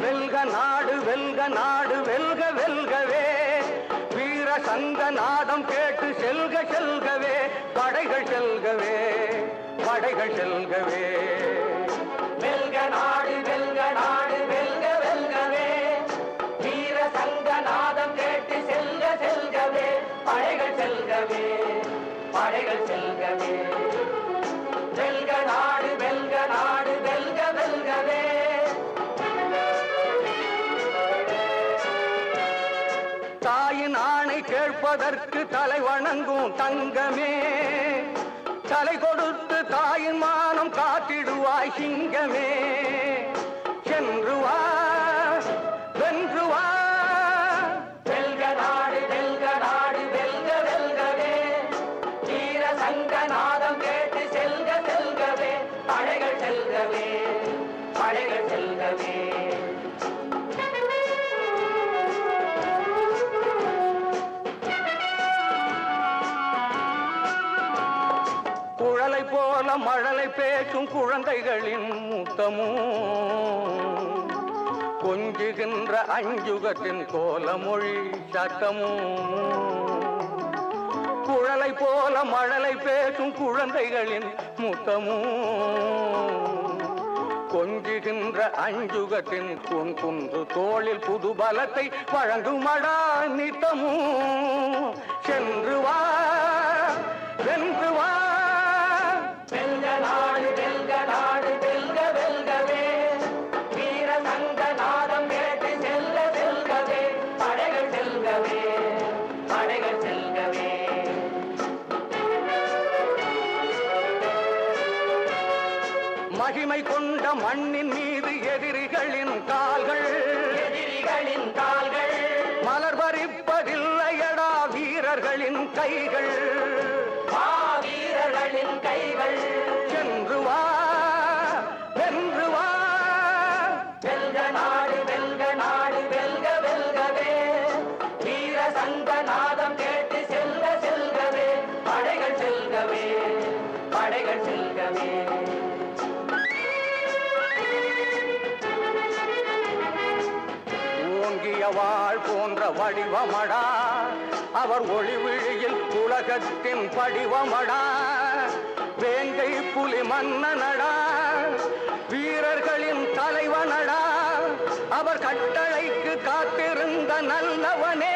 வெல்க நாடு வெல்க நாடு வெல்க வெல்கவே. வீர சங்க நாதம் கேட்டு செல்க செல்கவே. படைகள் செல்கவே படைகள் செல்கவே. வெல்க நாடு வெல்க நாடு வெல்க வெல்கவே. வீர சங்க நாதம் கேட்டு செல்க செல்கவே. படைகள் செல்கவே. படைகள் செல்கவே வெல்க நாடு வெல்க நாடு வெல்க வெல்கவே. தாயின் ஆணை கேட்பதற்கு தலை வணங்கும் தங்கமே. தலை கொடுத்து தாயின் மானம் காத்திடுவாய் சிங்கமே. குழலை போல மழலை பேசும் குழந்தைகளின் மூத்தமும் கொஞ்சுகின்ற அஞ்சுகத்தின் கோலமொழி சத்தமும் குழலை போல மழலை பேசும் குழந்தைகளின் முத்தமும் கொஞ்சுகின்ற அஞ்சுகத்தின் குன் குன்று தோளில் புது பலத்தை வழங்குமடா நித்தமும் மகிமை கொண்ட மண்ணின் மீது எதிரிகளின் கால்கள். எதிரிகளின் கால்கள். மலர் பறிப்பதில்லையடா வீரர்களின் கைகள். மாவீரர்களின் கைகள். போன்ற வடிவமடா. அவர் ஒளிவிழியில் உலகத்தின் படிவமடா. வேங்கை புலி மன்னனடா. வீரர்களின் தலைவனடா. அவர் கட்டளைக்கு காத்திருந்த நல்லவனே.